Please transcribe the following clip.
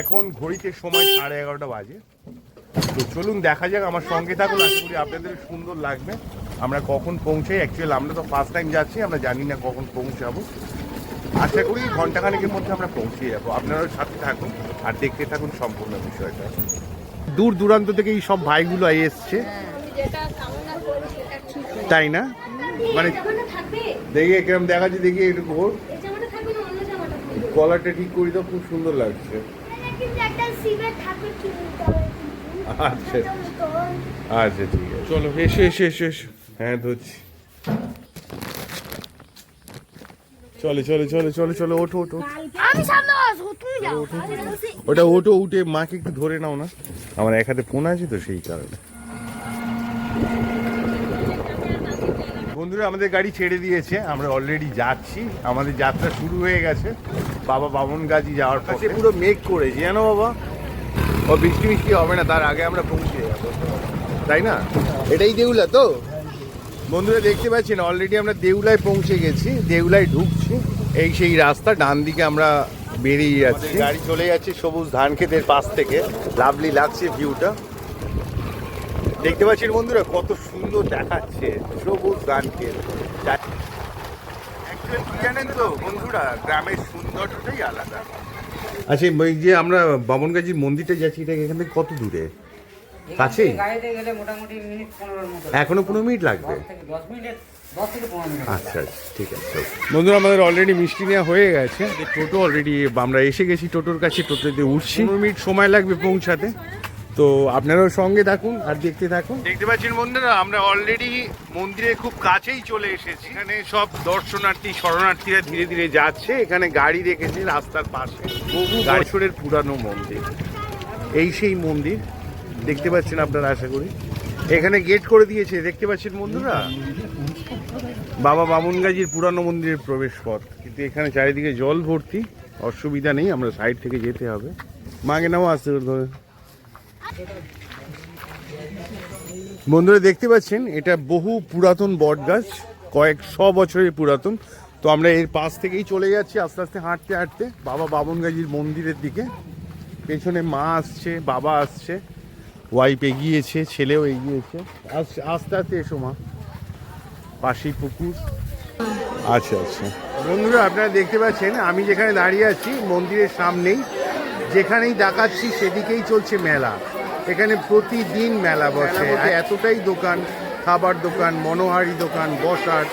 এখন ঘড়িতে সময় সাড়ে এগারোটা বাজে। তো চলুন দেখা যাক আমার সঙ্গে থাকুন আশা করি আপনাদের সুন্দর লাগবে। আমরা কখন পৌঁছাই? অ্যাকচুয়ালি আমরা তো ফার্স্ট টাইম যাচ্ছি আমরা জানি না কখন পৌঁছাবো। আশা করি ঘন্টাখানেকের মধ্যে আমরা পৌঁছে যাব। আপনারাও সাথে থাকুন আর দেখতে থাকুন সম্পূর্ণ বিষয়টা। দূর দূরান্ত থেকে এই সব ভাইগুলো এসছে। কামনা তাই না? মানে দেখি কিরম দেখাচ্ছে দেখি একটু ঘোর কলারটা ঠিক করি তো খুব সুন্দর লাগছে। কিন্তু একটা সিভের ঠাকুর কিনতে হবে আচ্ছা। আচ্ছা ঠিক আছে। চলো এসো এসো এসো এসো। হ্যাঁ ধরছি। চলে চলে চলে চলে চলে ওঠো ওঠো। ওঠো। আমি সামনে আসব তুমি যাও। ওটা ওটো উঠে মাকে একটু ধরে নাও না। আমার এক হাতে ফোন আছে তো সেই কারণে। বন্ধুরা আমাদের গাড়ি ছেড়ে দিয়েছে। আমরা অলরেডি যাচ্ছি। আমাদের যাত্রা শুরু হয়ে গেছে। বাবা বামন গাজি যাওয়ার পথে। পুরো মেঘ করেছে জানো বাবা? ও বৃষ্টি মিষ্টি হবে না তার আগে আমরা পৌঁছে যাব। তাই না? এটাই দেউলা তো। বন্ধুরা দেখতে পাচ্ছেন অলরেডি আমরা দেউলায় পৌঁছে গেছি দেউলায় ঢুকছি। এই সেই রাস্তা ডান দিকে আমরা বেরিয়ে যাচ্ছি। গাড়ি চলে যাচ্ছে সবুজ ধান ক্ষেতের পাশ থেকে। লাভলি লাগছে ভিউটা দেখতে পাচ্ছেন বন্ধুরা কত সুন্দর দেখাচ্ছে সবুজ ধান Actually কি জানেন তো বন্ধুরা গ্রামের সৌন্দর্যটাই আলাদা। আচ্ছা ওই যে আমরা বামনগাজির মন্দিরটা যাচ্ছি এটা এখান থেকে কত দূরে? মতো এখনও পনেরো মিনিট লাগবে? আচ্ছা আচ্ছা, ঠিক আছে বন্ধুরা আমাদের অলরেডি মিষ্টি নেওয়া হয়ে গেছে। টোটো অলরেডি আমরা এসে গেছি টোটোর কাছে টোটোতে উঠছি। পনেরো মিনিট সময় লাগবে পৌঁছাতে। তো আপনারাও সঙ্গে থাকুন আর দেখতে থাকুন। দেখতে পাচ্ছেন বন্ধুরা আমরা অলরেডি মন্দিরের খুব কাছেই চলে এসেছি। এখানে সব দর্শনার্থী শরণার্থীরা ধীরে ধীরে যাচ্ছে। এখানে গাড়ি রেখেছে রাস্তার পাশে। বহু বছরের পুরানো মন্দির। এই সেই মন্দির। দেখতে পাচ্ছেন আপনারা আশা করি। এখানে গেট করে দিয়েছে দেখতে পাচ্ছেন বন্ধুরা? বাবা বামুনগাজির পুরানো মন্দিরের প্রবেশ পথ কিন্তু এখানে চারিদিকে জল ভর্তি। অসুবিধা নেই আমরা সাইড থেকে যেতে হবে। মাগে নাও আসতে ধরে। বন্ধুরা দেখতে পাচ্ছেন, এটা বহু পুরাতন বট গাছ, কয়েক শ বছরের পুরাতন। তো আমরা এর পাশ থেকেই চলে যাচ্ছি, আস্তে আস্তে হাঁটতে হাঁটতে। বাবা বামনগাজির মন্দিরের দিকে। পেছনে মা আসছে, বাবা আসছে ওয়াইফ এগিয়েছে, ছেলেও এগিয়েছে। আস- আস্তে আস্তে এসো মা। পাশি পুকুর। আচ্ছা আচ্ছা। বন্ধুরা, আপনারা দেখতে পাচ্ছেন, আমি যেখানে দাঁড়িয়ে আছি, মন্দিরের সামনেই, যেখানেই দেখাচ্ছি সেদিকেই চলছে মেলা। এখানে প্রতিদিন মেলা বসে। এতটাই দোকান খাবার দোকান মনোহারি দোকান বসার।